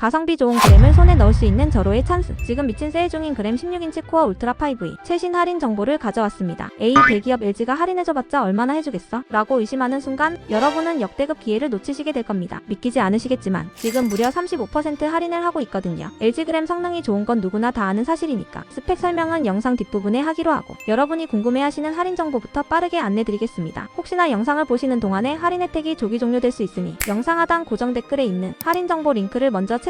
가성비 좋은 그램을 손에 넣을 수 있는 절호의 찬스. 지금 미친 세일 중인 그램 16인치 코어 울트라 5E 최신 할인 정보를 가져왔습니다. A 대기업 LG가 할인해줘봤자 얼마나 해주겠어? 라고 의심하는 순간 여러분은 역대급 기회를 놓치시게 될 겁니다. 믿기지 않으시겠지만 지금 무려 35% 할인을 하고 있거든요. LG 그램 성능이 좋은 건 누구나 다 아는 사실이니까 스펙 설명은 영상 뒷부분에 하기로 하고 여러분이 궁금해하시는 할인 정보부터 빠르게 안내드리겠습니다. 혹시나 영상을 보시는 동안에 할인 혜택이 조기 종료될 수 있으니 영상 하단 고정 댓글에 있는 할인 정보 링크를 먼저 체크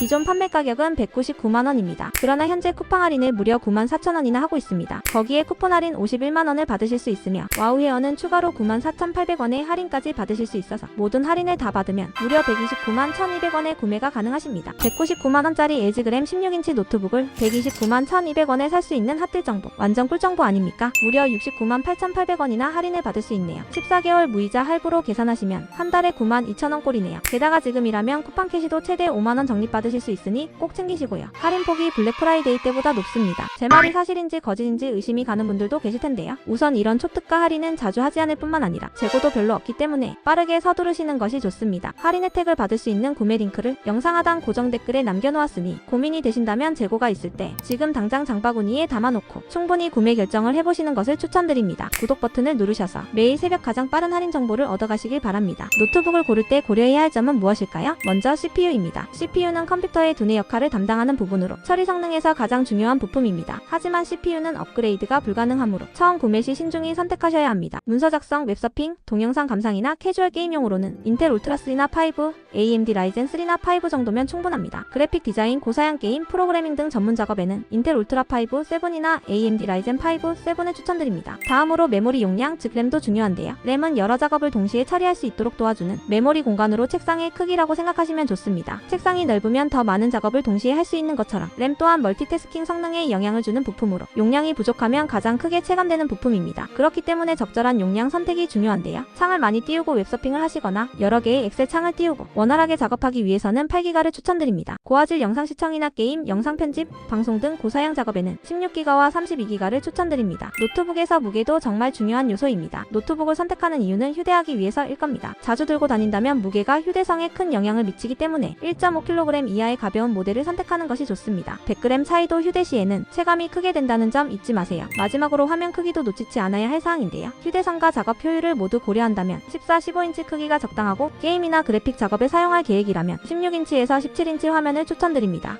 기존 판매 가격은 199만원입니다. 그러나 현재 쿠팡 할인을 무려 94,000원이나 하고 있습니다. 거기에 쿠폰 할인 51만원을 받으실 수 있으며 와우 헤어는 추가로 94,800원의 할인까지 받으실 수 있어서 모든 할인을 다 받으면 무려 129만 1,200원에 구매가 가능하십니다. 199만원짜리 LG그램 16인치 노트북을 129만 1,200원에 살 수 있는 핫딜 정보 완전 꿀 정보 아닙니까? 무려 69만 8,800원이나 할인을 받을 수 있네요. 14개월 무이자 할부로 계산하시면 한 달에 9만 2천원 꼴이네요. 게다가 지금이라면 쿠팡 캐시도 최대 5만원 적립받 으실 수 있으니 꼭 챙기시고요. 할인 폭이 블랙 프라이데이 때보다 높습니다. 제 말이 사실인지 거짓인지 의심이 가는 분들도 계실 텐데요. 우선 이런 초특가 할인은 자주 하지 않을 뿐만 아니라 재고도 별로 없기 때문에 빠르게 서두르시는 것이 좋습니다. 할인 혜택을 받을 수 있는 구매 링크를 영상 하단 고정 댓글에 남겨놓았으니 고민이 되신다면 재고가 있을 때 지금 당장 장바구니에 담아놓고 충분히 구매 결정을 해보시는 것을 추천드립니다. 구독 버튼을 누르셔서 매일 새벽 가장 빠른 할인 정보를 얻어가시길 바랍니다. 노트북을 고를 때 고려해야 할 점은 무엇일까요? 먼저 CPU입니다. CPU는 컴퓨터 의 두뇌 역할을 담당하는 부분으로 처리 성능에서 가장 중요한 부품입니다. 하지만 CPU는 업그레이드가 불가능하므로 처음 구매 시 신중히 선택하셔야 합니다. 문서 작성, 웹서핑, 동영상 감상이나 캐주얼 게임용으로는 인텔 울트라 3나 5, AMD 라이젠 3나 5 정도면 충분합니다. 그래픽 디자인, 고사양 게임, 프로그래밍 등 전문 작업에는 인텔 울트라 5, 7이나 AMD 라이젠 5, 7을 추천드립니다. 다음으로 메모리 용량, 즉 램도 중요한데요. 램은 여러 작업을 동시에 처리할 수 있도록 도와주는 메모리 공간으로 책상의 크기라고 생각하시면 좋습니다. 책상이 넓으면 더 많은 작업을 동시에 할 수 있는 것처럼 램 또한 멀티태스킹 성능에 영향을 주는 부품으로 용량이 부족하면 가장 크게 체감되는 부품입니다. 그렇기 때문에 적절한 용량 선택이 중요한데요. 창을 많이 띄우고 웹서핑을 하시거나 여러 개의 엑셀 창을 띄우고 원활하게 작업하기 위해서는 8기가를 추천드립니다. 고화질 영상 시청이나 게임, 영상 편집, 방송 등 고사양 작업에는 16기가와 32기가를 추천드립니다. 노트북에서 무게도 정말 중요한 요소입니다. 노트북을 선택하는 이유는 휴대하기 위해서일 겁니다. 자주 들고 다닌다면 무게가 휴대성에 큰 영향을 미치기 때문에 1.5kg 이하의 가벼운 모델을 선택하는 것이 좋습니다. 100g 차이도 휴대 시에는 체감이 크게 된다는 점 잊지 마세요. 마지막으로 화면 크기도 놓치지 않아야 할 사항인데요. 휴대성과 작업 효율을 모두 고려한다면 14, 15인치 크기가 적당하고 게임이나 그래픽 작업에 사용할 계획이라면 16인치에서 17인치 화면을 추천드립니다.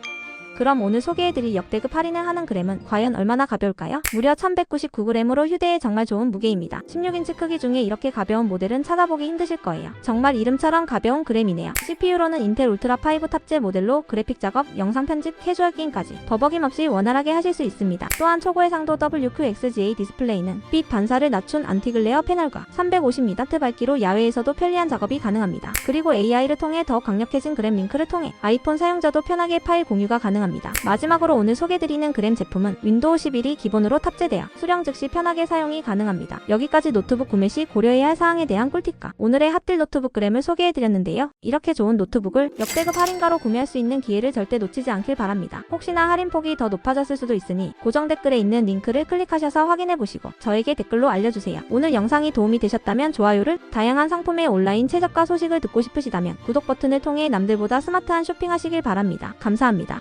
그럼 오늘 소개해드릴 역대급 할인을 하는 그램은 과연 얼마나 가벼울까요? 무려 1199g으로 휴대에 정말 좋은 무게입니다. 16인치 크기 중에 이렇게 가벼운 모델은 찾아보기 힘드실 거예요. 정말 이름처럼 가벼운 그램이네요. CPU로는 인텔 울트라 5 탑재 모델로 그래픽 작업, 영상 편집, 캐주얼 게임까지 버벅임 없이 원활하게 하실 수 있습니다. 또한 초고해 상도 WQXGA 디스플레이는 빛 반사를 낮춘 안티글레어 패널과 350W 밝기로 야외에서도 편리한 작업이 가능합니다. 그리고 AI를 통해 더 강력해진 그램 링크를 통해 아이폰 사용자도 편하게 파일 공유가 가능 합니다. 마지막으로 오늘 소개드리는 그램 제품은 윈도우 11이 기본으로 탑재되어 수령 즉시 편하게 사용이 가능합니다. 여기까지 노트북 구매 시 고려해야 할 사항에 대한 꿀팁과 오늘의 핫딜 노트북 그램을 소개해드렸는데요. 이렇게 좋은 노트북을 역대급 할인가로 구매할 수 있는 기회를 절대 놓치지 않길 바랍니다. 혹시나 할인 폭이 더 높아졌을 수도 있으니 고정 댓글에 있는 링크를 클릭하셔서 확인해보시고 저에게 댓글로 알려주세요. 오늘 영상이 도움이 되셨다면 좋아요를, 다양한 상품의 온라인 최저가 소식을 듣고 싶으시다면 구독 버튼을 통해 남들보다 스마트한 쇼핑하시길 바랍니다. 감사합니다.